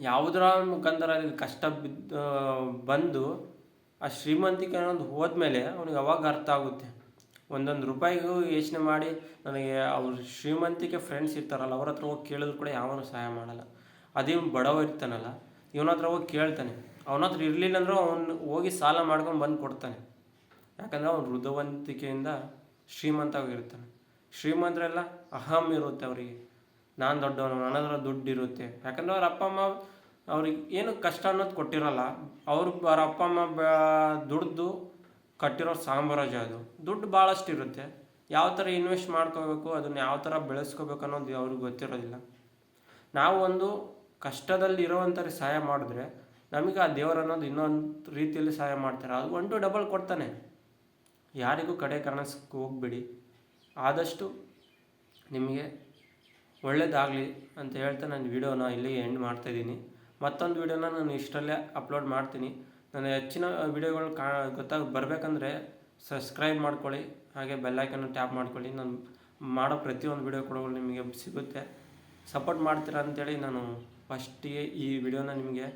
ಯಾವುದರ ಮುಖಾಂತರ ಕಷ್ಟ ಬಿದ್ದು ಬಂದು ಆ ಶ್ರೀಮಂತಿಕೆ ಅನ್ನೋದು ಹೋದ್ಮೇಲೆ ಅವನಿಗೆ ಅವಾಗ ಅರ್ಥ ಆಗುತ್ತೆ. ಒಂದೊಂದು ರೂಪಾಯಿಗೂ ಯೋಚನೆ ಮಾಡಿ ನನಗೆ ಅವ್ರ ಶ್ರೀಮಂತಿಕೆ ಫ್ರೆಂಡ್ಸ್ ಇರ್ತಾರಲ್ಲ, ಅವ್ರ ಹತ್ರ ಹೋಗಿ ಕೇಳಿದ್ರು ಕೂಡ ಯಾವನು ಸಹಾಯ ಮಾಡಲ್ಲ. ಅದೇ ಬಡವ ಇರ್ತಾನಲ್ಲ, ಇವನ ಹತ್ರ ಹೋಗಿ ಕೇಳ್ತಾನೆ. ಅವನ ಹತ್ರ ಇರಲಿಲ್ಲ ಅಂದ್ರೆ ಅವನು ಹೋಗಿ ಸಾಲ ಮಾಡ್ಕೊಂಡು ಬಂದು ಕೊಡ್ತಾನೆ. ಯಾಕಂದರೆ ಅವ್ನು ಶ್ರೀಮಂತ ಆಗಿರ್ತಾನೆ ಶ್ರೀಮಂತರೆಲ್ಲ ಅಹಂ ಇರುತ್ತೆ ಅವರಿಗೆ. ನಾನು ದೊಡ್ಡವನು ನನ್ನ ಹತ್ರ ದುಡ್ಡು ಇರುತ್ತೆ. ಯಾಕಂದ್ರೆ ಅವ್ರ ಅಪ್ಪ, ಅಮ್ಮ ಅವ್ರಿಗೆ ಏನು ಕಷ್ಟ ಅನ್ನೋದು ಕೊಟ್ಟಿರಲ್ಲ, ಅವ್ರು ಅವ್ರ ಅಪ್ಪ, ಅಮ್ಮ ದುಡ್ದು ಕಟ್ಟಿರೋ ಸಾಮ್ರಾಜ್ಯ ಅದು. ದುಡ್ಡು ಭಾಳಷ್ಟು ಇರುತ್ತೆ. ಯಾವ ಥರ ಇನ್ವೆಸ್ಟ್ ಮಾಡ್ಕೋಬೇಕು, ಅದನ್ನು ಯಾವ ಥರ ಬೆಳೆಸ್ಕೋಬೇಕು ಅನ್ನೋದು ಅವ್ರಿಗೆ ಗೊತ್ತಿರೋದಿಲ್ಲ. ನಾವು ಒಂದು ಕಷ್ಟದಲ್ಲಿ ಇರೋವಂಥವ್ರಿಗೆ ಸಹಾಯ ಮಾಡಿದ್ರೆ ನಮಗೆ ಆ ದೇವರು ಅನ್ನೋದು ಇನ್ನೊಂದು ರೀತಿಯಲ್ಲಿ ಸಹಾಯ ಮಾಡ್ತಾರೆ. ಅದು ಒನ್ ಟು ಡಬಲ್ ಕೊಡ್ತಾನೆ. ಯಾರಿಗೂ ಕಡೆ ಕಾಣಿಸ್ಕೆ ಹೋಗ್ಬೇಡಿ. ಆದಷ್ಟು ನಿಮಗೆ ಒಳ್ಳೆಯದಾಗಲಿ ಅಂತ ಹೇಳ್ತಾ ನಾನು ವಿಡಿಯೋನ ಇಲ್ಲಿಗೆ ಎಂಡ್ ಮಾಡ್ತಾಯಿದ್ದೀನಿ ಮತ್ತೊಂದು ವಿಡಿಯೋನ ನಾನು ಇಷ್ಟರಲ್ಲೇ ಅಪ್ಲೋಡ್ ಮಾಡ್ತೀನಿ. ನನ್ನ ಹೆಚ್ಚಿನ ವಿಡಿಯೋಗಳು ಕಾ ಗೊತ್ತಾಗ ಬರಬೇಕಂದ್ರೆ ಸಬ್ಸ್ಕ್ರೈಬ್ ಮಾಡ್ಕೊಳ್ಳಿ, ಹಾಗೆ ಬೆಲ್ಲೈಕನ್ನು ಟ್ಯಾಪ್ ಮಾಡ್ಕೊಳ್ಳಿ. ನಾನು ಮಾಡೋ ಪ್ರತಿಯೊಂದು ವಿಡಿಯೋ ಕೂಡ ನಿಮಗೆ ಸಿಗುತ್ತೆ. ಸಪೋರ್ಟ್ ಮಾಡ್ತೀರಾ ಅಂತೇಳಿ ನಾನು ಫಸ್ಟಿಗೆ ಈ ವಿಡಿಯೋನ ನಿಮಗೆ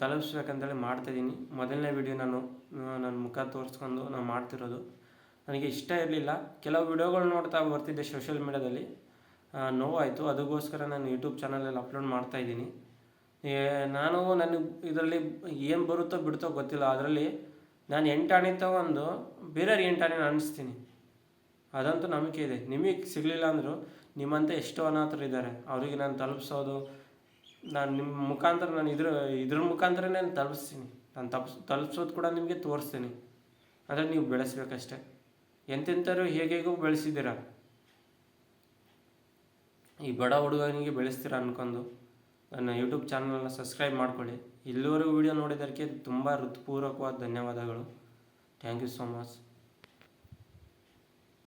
ತಲುಪಿಸ್ಬೇಕಂತೇಳಿ ಮಾಡ್ತಾಯಿದ್ದೀನಿ ಮೊದಲನೇ ವಿಡಿಯೋ ನಾನು ನನ್ನ ಮುಖ ತೋರಿಸ್ಕೊಂಡು ನಾನು ಮಾಡ್ತಿರೋದು. ನನಗೆ ಇಷ್ಟ ಇರಲಿಲ್ಲ. ಕೆಲವು ವಿಡಿಯೋಗಳು ನೋಡ್ತಾ ಬರ್ತಿದ್ದೆ ಸೋಷಿಯಲ್ ಮೀಡ್ಯಾದಲ್ಲಿ. ನೋವಾಯಿತು. ಅದಕ್ಕೋಸ್ಕರ ನಾನು ಯೂಟ್ಯೂಬ್ ಚಾನಲಲ್ಲಿ ಅಪ್ಲೋಡ್ ಮಾಡ್ತಾಯಿದ್ದೀನಿ ನಾನು ನನಗೆ ಇದರಲ್ಲಿ ಏನು ಬರುತ್ತೋ ಬಿಡುತ್ತೋ ಗೊತ್ತಿಲ್ಲ. ಅದರಲ್ಲಿ ನಾನು ಎಂಟಾಣಿ ತಗೊಂಡು ಬೇರೆಯವ್ರಿಗೆ ಎಂಟಾಣಿ ಅನ್ನಿಸ್ತೀನಿ ಅದಂತೂ ನಂಬಿಕೆ ಇದೆ. ನಿಮಗೆ ಸಿಗಲಿಲ್ಲ ಅಂದರೂ ನಿಮ್ಮಂತ ಎಷ್ಟೋ ಅನಾಥರು ಇದ್ದಾರೆ. ಅವರಿಗೆ ನಾನು ತಲುಪಿಸೋದು, ನಾನು ನಿಮ್ಮ ಮುಖಾಂತರ ನಾನು ಇದ್ರ ಇದ್ರ ಮುಖಾಂತರ ನಾನು ತಲುಪಿಸ್ತೀನಿ. ನಾನು ತಪ್ಸ್, ತಲುಪಿಸೋದು ಕೂಡ ನಿಮಗೆ ತೋರಿಸ್ತೀನಿ. ಅಂದರೆ ನೀವು ಬೆಳೆಸ್ಬೇಕಷ್ಟೆ. ಎಂತೆಂಥವ್ರು ಹೇಗೇಗೂ ಬೆಳೆಸಿದ್ದೀರ. ಈ ಬಡ ಹುಡುಗನಿಗೆ ಬೆಳೆಸ್ತೀರ ಅನ್ಕೊಂಡು. ನನ್ನ ಯೂಟ್ಯೂಬ್ ಚಾನಲನ್ನು ಸಬ್ಸ್ಕ್ರೈಬ್ ಮಾಡ್ಕೊಳ್ಳಿ. ಇಲ್ಲಿವರೆಗೂ ವಿಡಿಯೋ ನೋಡಿದ್ದಕ್ಕೆ ತುಂಬ ಹೃತ್ಪೂರ್ವಕವಾದ ಧನ್ಯವಾದಗಳು. Thank you so much